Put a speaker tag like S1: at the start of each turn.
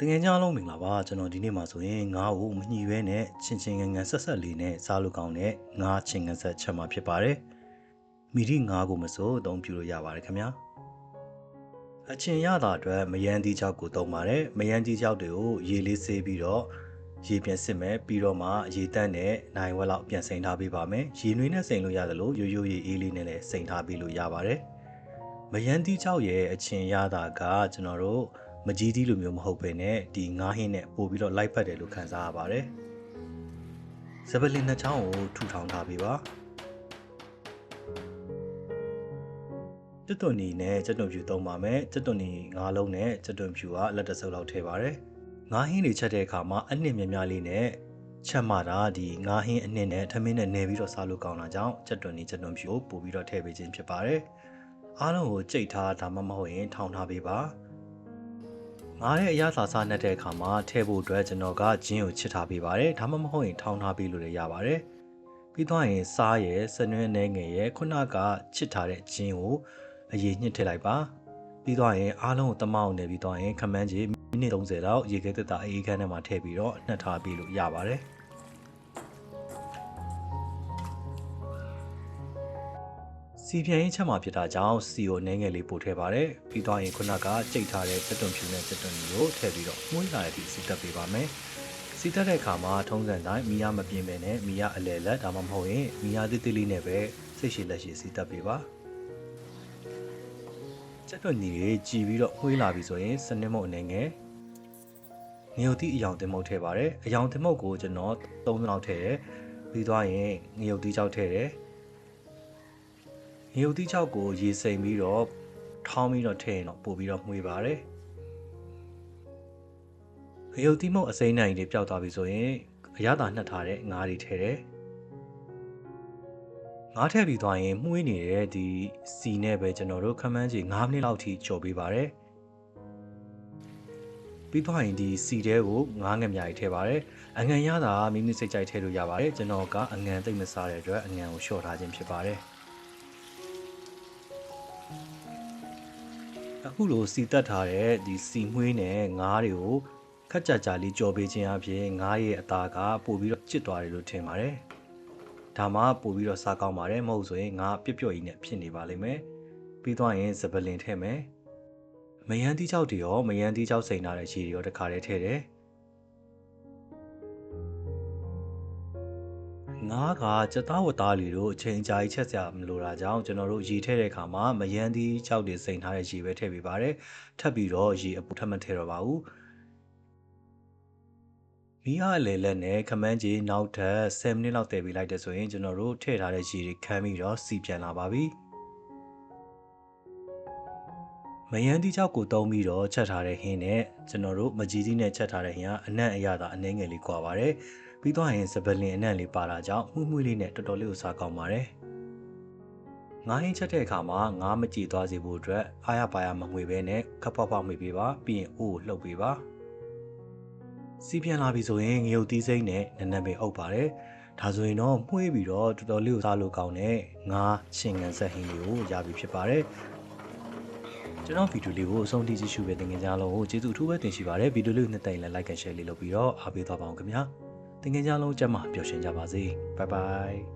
S1: တငယ်ချင်းအားလုံးမင်္ဂလာပါကျွန်တော်ဒီနေ့မှာဆိုရင်ငါးကိုမညှိရဲနဲ့ချင်းချင်းငန်ငန်ဆက်ဆက်လေးနဲ့စားလို့ကောင်းတဲ့ငါးချင်းငန်ဆက်ချက်မှာဖြစ်ပါတယ်မိဒီငါးကိုမစိုးအသုံးပြုလို့ရပါတယ်ခင်ဗျာအချင်းရတာအတွက်မယန်းတီးချောက်ကိုတုံးပါတယ်မယန်းတီးချောက်တွေကိုရေလေးဆေးပြီးတော့ရေပြန်စစ်မယ်ပြီးတော့မှရေတန့်နဲ့နိုင်ဝက်လောက်ပြန်စိန်ထားပေးပါမယ်ရေနွေးနဲ့စိန်လို့ရတယ်လို့ရိုးရိုးရေအေးလေးနဲ့လည်းစိန်ထားပေးလို့ရပါတယ်မယန်းတီးချောက်ရဲ့အချင်းရတာကကျွန်တော်တို့ မကြီးသီးလိုမျိုးမဟုတ်ဘဲနဲ့ဒီငားဟင်းနဲ့ပို့ပြီးတော့လိုက်ဖက်တယ်လို့ခံစားရပါတယ်။စပလင်နှစ်ချောင်းကိုထူထောင်ထားပေးပါ။ကျွတ်တွန်နီနဲ့ကျွတ်တွန်ဖြူသုံးပါမယ်။ကျွတ်တွန်နီငါးလုံးနဲ့ကျွတ်တွန်ဖြူကလက်တဆုပ်လောက်ထည့်ပါတယ်။ငားဟင်းတွေချက်တဲ့အခါမှာအနှစ်များများလေးနဲ့ချက်မှတာဒီငားဟင်းအနှစ်နဲ့ထမင်းနဲ့နေပြီးတော့စားလို့ကောင်းတာကြောင့်ကျွတ်တွန်နီကျွတ်တွန်ဖြူကိုပို့ပြီးတော့ထည့်ပေးခြင်းဖြစ်ပါတယ်။အားလုံးကိုကြိတ်ထားဒါမှမဟုတ်ရင်ထောင်ထားပေးပါ။ ငားတဲ့အရာသာစားနှက်တဲ့အခါမှာထည့်ဖို့အတွက်ကျွန်တော်ကဂျင်းကိုချစ်ထားပေးပါတယ်ဒါမှမဟုတ်ရင်ထောင်းထားပေးလို့လည်းရပါတယ်ပြီးတော့ရင်စားရဲ့စနွင်းနေငယ်ရဲ့ခုနကချစ်ထားတဲ့ဂျင်းကိုအရေးညှစ်ထည့်လိုက်ပါပြီးတော့ရင်အားလုံးကိုတမောက်နေပြီးတော့ရင်ခမန်းကြီးမိနစ်30လောက်ရေခဲတက်တာအေးခန်းထဲမှာထည့်ပြီးတော့နှက်ထားပေးလို့ရပါတယ် စီပြန်ရင်ချက်မှာဖြစ်တာကြောင့်စီကိုနည်းငယ်လေးပို့ထည့်ပါတယ်ပြီးတော့ရင်ခုနကကြိတ်ထားတဲ့စက်တွန်ဖြူနဲ့စက်တွန်ကိုထည့်ပြီးတော့မှုန်းလာတဲ့အထိစီတက်ပေးပါမယ်စီတက်တဲ့အခါမှာထုံးစံတိုင်းမီယာမပြင်းပဲနဲ့မီယာအလဲလက်ဒါမှမဟုတ်ရင်မီယာတိတိလေးနဲ့ပဲစိတ်ရှိလက်ရှိစီတက်ပေးပါစက်တွန်ညီတွေကြည်ပြီးတော့မှုန်းလာပြီဆိုရင်စနစ်မုတ်အနေငယ်ငရုတ်တိအယောင်တင်မုတ်ထည့်ပါတယ်အယောင်တင်မုတ်ကိုကျွန်တော်3လောက်ထည့်တယ်ပြီးသွားရင်ငရုတ်တိကြောက်ထည့်တယ် ငရုတ်တိချောက်ကိုရေစိမ်ပြီးတော့ထောင်းပြီးတော့ထည့်ရင်တော့ပို့ပြီးတော့မှုေးပါတယ်ငရုတ်တိမုတ်အစိမ်းနိုင်တွေပျောက်သွားပြီဆိုရင်အရသာနှက်ထားတဲ့ငါးတွေထည့်တယ်ငါးထည့်ပြီးသွားရင်မှုေးနေတဲ့ဒီစီနဲ့ပဲကျွန်တော်တို့ခမန်းကြီး9မိနစ်လောက်ထိကြော်ပေးပါတယ်ပြီးသွားရင်ဒီစီတဲကိုငားငမြကြီးထည့်ပါတယ်အငံရတာမိမိစိတ်ကြိုက်ထည့်လို့ရပါတယ်ကျွန်တော်ကအငံသိမ့်မစားတဲ့အတွက်အငံကိုလျှော့ထားခြင်းဖြစ်ပါတယ် အခုလိုစီတက်ထားတဲ့ဒီစီမွှေးနဲ့ငားတွေကိုခက်ကြကြလေးကြော်ပေးခြင်းအပြင်ငားရဲ့အသားကပို့ပြီးတော့ကျစ်သွားတယ်လို့ထင်ပါတယ်။ဒါမှပို့ပြီးတော့စားကောင်းပါတယ်မဟုတ်ဆိုရင်ငါပြက်ပြော့ကြီးနဲ့ဖြစ်နေပါလိမ့်မယ်။ပြီးသွားရင်စပလင်ထည့်မယ်။မယန်းတီးချောက်တွေရောမယန်းတီးချောက်စိန်ထားတဲ့ခြေတွေရောတစ်ခါတည်းထည့်တယ်။ ငါးကစသားဝသားလီတို့အချိန်ကြာကြီးချက်စရာမလိုတာကြောင့်ကျွန်တော်တို့ရေထည့်တဲ့အခါမှာမယန်းသီးကြောက်တွေစိန်ထားတဲ့ရေပဲထည့်ပေးပါတယ်ထပ်ပြီးတော့ရေအပူထပ်မထည့်တော့ပါဘူးမီးအားလေလက်နဲ့ခမန်းကြီးနောက်ထပ်10မိနစ်လောက်တည်ပြီးလိုက်တဲ့ဆိုရင်ကျွန်တော်တို့ထည့်ထားတဲ့ရေတွေခမ်းပြီးတော့စီပြန်လာပါပြီမယန်းတီချောက်ကိုတုံးပြီးတော့ချက်ထားတဲ့ဟင်းနဲ့ကျွန်တော်တို့မကြီးကြီးနဲ့ချက်ထားတဲ့ဟင်းကအနံ့အရသာအနှဲငယ်လေးကွာပါတယ် ပြီးတော့ရင်စပလင်အနံ့လေးပါတာကြောင့်မှုမှုလေးနဲ့တော်တော်လေးကိုစားကောင်းပါတယ်ငါးဟင်းချက်တဲ့အခါမှာငါးမကြည်သွားစေဖို့အတွက်အားရပါရမငွေပဲနဲ့ခပ်ဖွားဖွားမှွေပေးပါပြီးရင်အိုးလှုပ်ပေးပါစီးပြန်လာပြီဆိုရင်ငရုတ်သီးစိမ့်နဲ့နနက်ပဲအုပ်ပါတယ်ဒါဆိုရင်တော့မှုေးပြီးတော့တော်တော်လေးကိုစားလို့ကောင်းတဲ့ငါးရှင်ငံဆက်ဟင်းလေးကိုရပြီဖြစ်ပါတယ်ကျွန်တော်ဗီဒီယိုလေးကိုအဆုံးထိကြည့်ရှုပေးတဲ့ငင်ကြားလုံးကိုကျေးဇူးအထူးပဲတင်ရှိပါတယ်ဗီဒီယိုလေးကိုနှစ်တိုင်လည်း like and share လေးလုပ်ပြီးတော့အားပေးသွားပါအောင်ခင်ဗျာ တင်ငင်ကြားလုံးကျမပျော်ရွှင်ကြပါစေဘိုင်ဘိုင်